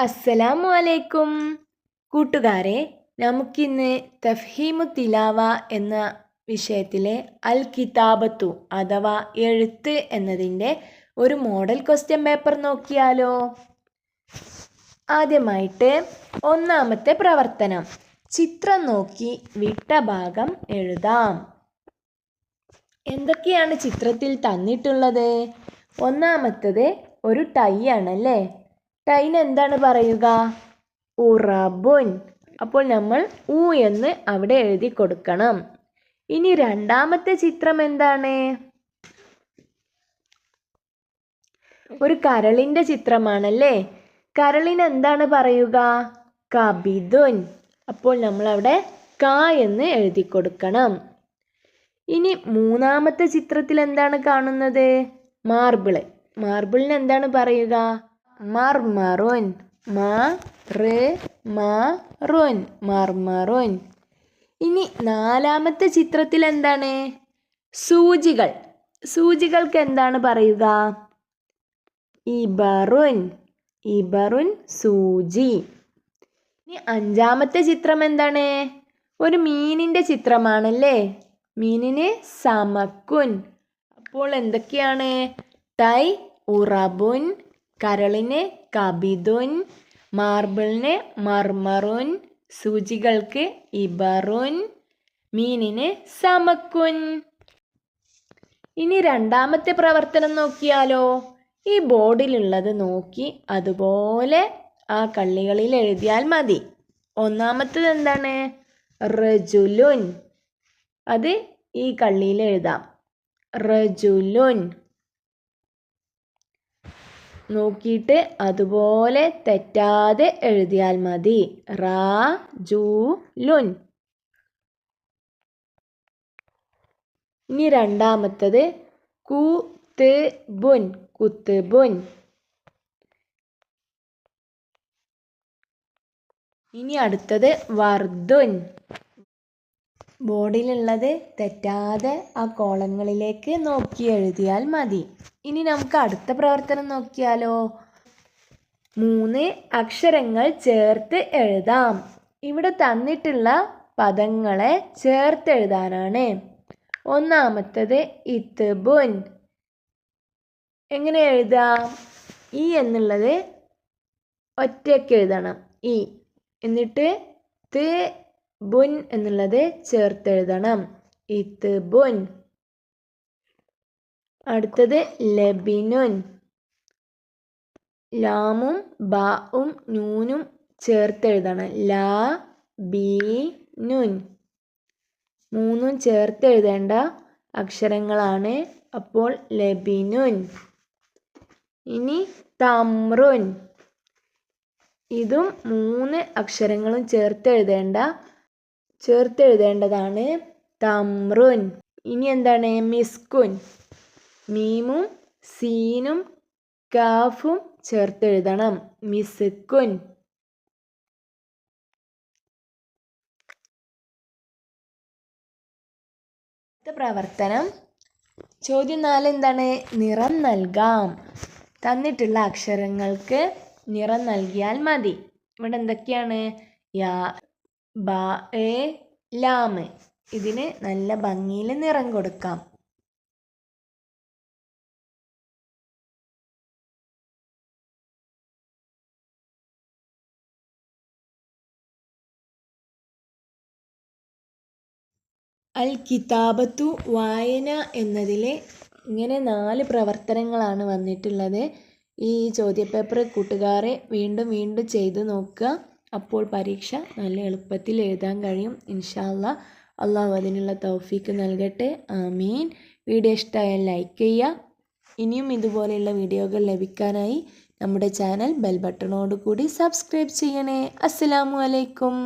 അസ്സലാമു അലൈക്കും കൂട്ടുകാരെ നമുക്കിന്ന് തഫ്ഹീമു തിലാവ എന്ന വിഷയത്തിലെ അൽ കിതാബത്തു അഥവാ എഴുത്ത് എന്നതിന്റെ ഒരു മോഡൽ ക്വസ്റ്റ്യൻ പേപ്പർ നോക്കിയാലോ. ആദ്യമായിട്ട് ഒന്നാമത്തെ പ്രവർത്തനം. ചിത്രം നോക്കി വിട്ട ഭാഗം എഴുതാം. എന്തൊക്കെയാണ് ചിത്രത്തിൽ തന്നിട്ടുള്ളത്? ഒന്നാമത്തത് ഒരു ടൈ ആണല്ലേ? ടൈന് എന്താണ് പറയുക? ഉറബുൻ. അപ്പോൾ നമ്മൾ ഉ എന്ന് അവിടെ എഴുതി കൊടുക്കണം. ഇനി രണ്ടാമത്തെ ചിത്രം എന്താണ്? ഒരു കരളിന്റെ ചിത്രമാണല്ലേ? കരളിന് എന്താണ് പറയുക? കബിദുൻ അപ്പോൾ നമ്മൾ അവിടെ ക എന്ന് എഴുതി കൊടുക്കണം. ഇനി മൂന്നാമത്തെ ചിത്രത്തിൽ എന്താണ് കാണുന്നത്? മാർബിൾ മാർബിളിന് എന്താണ് പറയുക? മർമറുൻ മറുൻ മർമറുൻ ഇനി നാലാമത്തെ ചിത്രത്തിൽ എന്താണ്? സൂചികൾ. സൂചികൾക്ക് എന്താണ് പറയുക? ഇബറുൻ. ഇബറുൻ സൂചി. ഇനി അഞ്ചാമത്തെ ചിത്രം എന്താണ്? ഒരു മീനിന്റെ ചിത്രമാണല്ലേ? മീനിന് സമക്കുൻ. അപ്പോൾ എന്തൊക്കെയാണ്? തൈ ഉറബുൻ കരളിന് കബിദുൻ മാർബിളിന് മർമറുൻ സൂചികൾക്ക് ഇബറുൻ മീനിന് സമക്കുൻ. ഇനി രണ്ടാമത്തെ പ്രവർത്തനം നോക്കിയാലോ? ഈ ബോർഡിലുള്ളത് നോക്കി അതുപോലെ ആ കള്ളികളിൽ എഴുതിയാൽ മതി. ഒന്നാമത്തത് എന്താണ്? റജുലുൻ. അത് ഈ കള്ളിയിൽ എഴുതാം. റജുലുൻ. നോക്കിയിട്ട് അതുപോലെ തെറ്റാതെ എഴുതിയാൽ മതി. റാ ജു ലുൻ. ഇനി രണ്ടാമത്തത് കു തുൻ കുത്ത് ബുൻ ഇനി അടുത്തത് വർദ്ധുൻ ബോർഡിലുള്ളത് തെറ്റാതെ ആ കോളങ്ങളിലേക്ക് നോക്കി എഴുതിയാൽ മതി. ഇനി നമുക്ക് അടുത്ത പ്രവർത്തനം നോക്കിയാലോ? മൂന്ന് അക്ഷരങ്ങൾ ചേർത്ത് എഴുതാം. ഇവിടെ തന്നിട്ടുള്ള പദങ്ങളെ ചേർത്ത് എഴുതാനാണ്. ഒന്നാമത്തത് ഇത്തുബുൻ എങ്ങനെ എഴുതാം? ഇ എന്നുള്ളത് ഒറ്റയ്ക്ക് എഴുതണം. ഇ എന്നിട്ട് ത് ബുൻ എന്നുള്ളത് ചേർത്തെഴുതണം. ഇത് ബുൻ. അടുത്തത് ലബിനുൻ. ലാമും ബാവും നൂനും ചേർത്തെഴുതണം. ലാ ബി നുൻ. മൂന്നും ചേർത്തെഴുതേണ്ട അക്ഷരങ്ങളാണ് അപ്പോൾ ലബിനുൻ. ഇനി തമ്രുൻ. ഇതും മൂന്ന് അക്ഷരങ്ങളും ചേർത്തെഴുതേണ്ട ചേർത്തെഴുതേണ്ടതാണ് തമ്രുൻ. ഇനി എന്താണ്? മിസ്കുൻ മീമും സീനും കാഫും ചേർത്തെഴുതണം. മിസ്കുൻ പ്രവർത്തനം. ചോദ്യം നാല് എന്താണ്? നിറം നൽകാം. തന്നിട്ടുള്ള അക്ഷരങ്ങൾക്ക് നിറം നൽകിയാൽ മതി. ഇവിടെ എന്തൊക്കെയാണ്? യാ ബ എ ലാമ്. ഇതിന് നല്ല ഭംഗിയിൽ നിറം കൊടുക്കാം. അൽ കിതാബത്തു വായന എന്നതിലെ ഇങ്ങനെ നാല് പ്രവർത്തനങ്ങളാണ് വന്നിട്ടുള്ളത്. ഈ ചോദ്യപേപ്പർ കൂട്ടുകാരെ വീണ്ടും വീണ്ടും ചെയ്തു നോക്കുക. അപ്പോൾ പരീക്ഷ നല്ല എളുപ്പത്തിൽ എഴുതാൻ കഴിയും. ഇൻഷാല്ല അള്ളാഹു അതിനുള്ള തൗഫീക്ക് നൽകട്ടെ. ആമീൻ. വീഡിയോ ഇഷ്ടമായാൽ ലൈക്ക് ചെയ്യുക. ഇനിയും ഇതുപോലെയുള്ള വീഡിയോകൾ ലഭിക്കാനായി നമ്മുടെ ചാനൽ ബെൽ ബട്ടണോട് കൂടി സബ്സ്ക്രൈബ് ചെയ്യണേ. അസ്സലാമു അലൈക്കും.